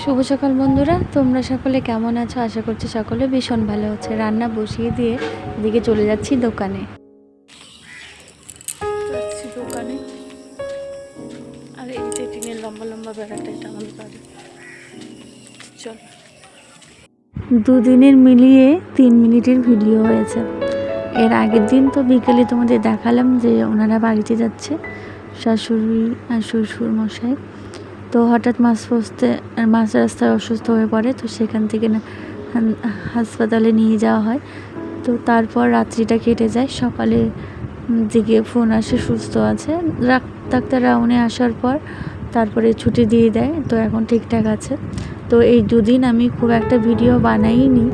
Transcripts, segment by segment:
শুভ সকাল বন্ধুরা তোমরা সকলে কেমন আছো? আশা করছি সকলে ভীষণ ভালো আছে। রান্না বসিয়ে দিয়ে এদিকে চলে যাচ্ছি দোকানে। যাচ্ছি দোকানে। আর এই যে টিনের লম্বা লম্বা বেড়াটা এটা আমাদের বাড়ি। চল। দুদিনের মিলিয়ে তিন মিনিটের ভিডিও হয়েছে। এর আগের দিন তো বিকেলে তোমাদের দেখালাম যে ওনারা বাড়িতে যাচ্ছে। শাশুড়ি আর শ্বশুর মশাই তো হঠাৎ মাছ পৌঁছতে মাছ রাস্তায় অসুস্থ হয়ে পড়ে, তো সেখান থেকে হাসপাতালে নিয়ে যাওয়া হয়। তো তারপর রাত্রিটা কেটে যায়, সকালে দিকে ফোন আসে, সুস্থ আছে। ডাক- ডাক্তার রাউনে আসার পর তারপরে ছুটি দিয়ে দেয়, তো এখন ঠিকঠাক আছে। তো এই দুদিন আমি খুব একটা ভিডিও বানাইনি,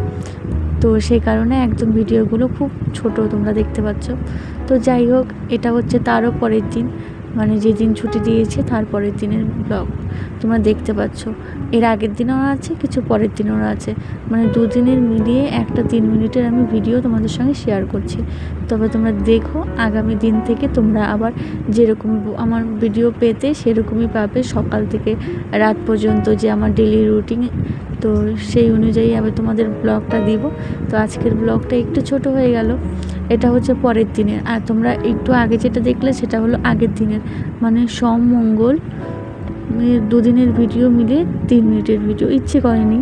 তো সেই কারণে একদম ভিডিওগুলো খুব ছোট তোমরা দেখতে পাচ্ছ। তো যাই হোক, এটা হচ্ছে তারও পরের দিন। মানে যেদিন ছুটি দিয়েছে, তার পরের দিনের ব্লগ তোমরা দেখতে পাচ্ছ। এর আগের দিনও আছে, কিছু পরের দিনেও আছে। মানে দুদিনের মিলিয়ে একটা তিন মিনিটের আমি ভিডিও তোমাদের সঙ্গে শেয়ার করছি। তবে তোমরা দেখো, আগামী দিন থেকে তোমরা আবার যেরকম আমার ভিডিও পেতে, সেরকমই পাবে সকাল থেকে রাত পর্যন্ত যে আমার ডেলি রুটিন তো সেই অনুযায়ী আমি তোমাদের ব্লগটা দিব। তো আজকের ব্লগটা একটু ছোট হয়ে গেল। এটা হচ্ছে পরের দিনের। আর তোমরা একটু আগে যেটা দেখলে সেটা হলো আগের দিনের। মানে সোম, মঙ্গল দুদিনের ভিডিও মিলে তিন মিনিটের ভিডিও ইচ্ছে করেনি।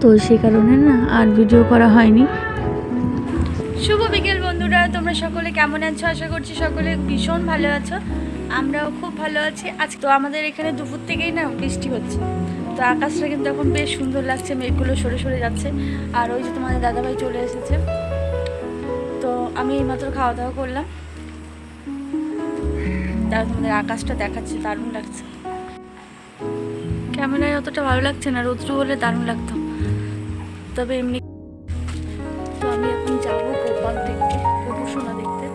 তো সে কারণে না আর ভিডিও করা হয়নি। শুভ বিকেল বন্ধুরা। তোমরা সকলে কেমন আছো? আশা করছি সকলে ভীষণ ভালো আছো। আমরাও খুব ভালো আছি। আজ তো আমাদের এখানে দুপুর থেকেই না বৃষ্টি হচ্ছে। তো আকাশটা কিন্তু এখন বেশ সুন্দর লাগছে, মেঘগুলো সরে সরে যাচ্ছে। আর ওই যে তোমাদের দাদাভাই চলে এসেছে। তো আমি এইমাত্র খাওয়া দাওয়া করলাম। তার তোমাদের আকাশটা দেখাচ্ছে, দারুণ লাগছে। ক্যামেরায় অতটা ভালো লাগছে না, রৌদ্র হলে দারুণ লাগতো। তবে এমনি তো আমি এখন যাব গোপাল দেখতে, গোপুসোনা দেখতে।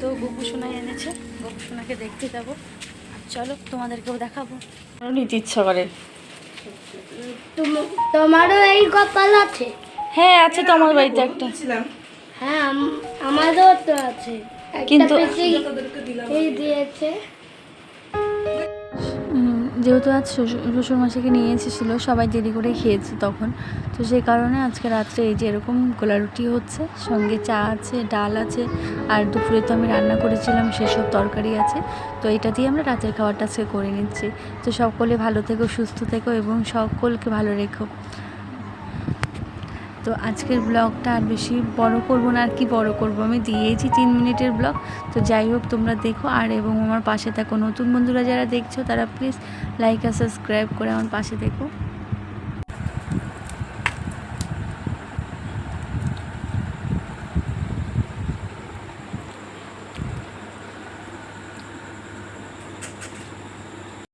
তো গোপুসোনাই এনেছে, গোপুসোনাকে দেখতে যাব। চলো তোমাদেরকেও দেখাবো। নিতে ইচ্ছা করে। তুম- তোমারও এই কপাল আছে? হ্যাঁ আছে তো আমার বাড়িতে একটা। হ্যাঁ আম- আমারও তো আছে। কিন্তু- এই দিয়েছে। যেহেতু আজ শ্বশুর মশাইকে নিয়ে এসেছিল, সবাই দেরি করে খেয়েছে তখন। তো সেই কারণে আজকে রাত্রে এই যে এরকম গোলা রুটি হচ্ছে, সঙ্গে চা আছে, ডাল আছে, আর দুপুরে তো আমি রান্না করেছিলাম, সেসব তরকারি আছে। তো এটা দিয়ে আমরা রাতের খাবারটা আজকে করে নিচ্ছি। তো সকলে ভালো থেকো, সুস্থ থেকো, এবং সকলকে ভালো রেখো। তো আজকের ব্লগটা আর বেশি বড় করব না, আর কি বড় করব? আমি দিয়েছি তিন মিনিটের ব্লগ। তো যাই হোক, তোমরা দেখো। আর এবং আমার পাশে থাকো নতুন বন্ধুরা যারা দেখছ, তারা প্লিজ লাইক আর সাবস্ক্রাইব করে আমার পাশে দেখো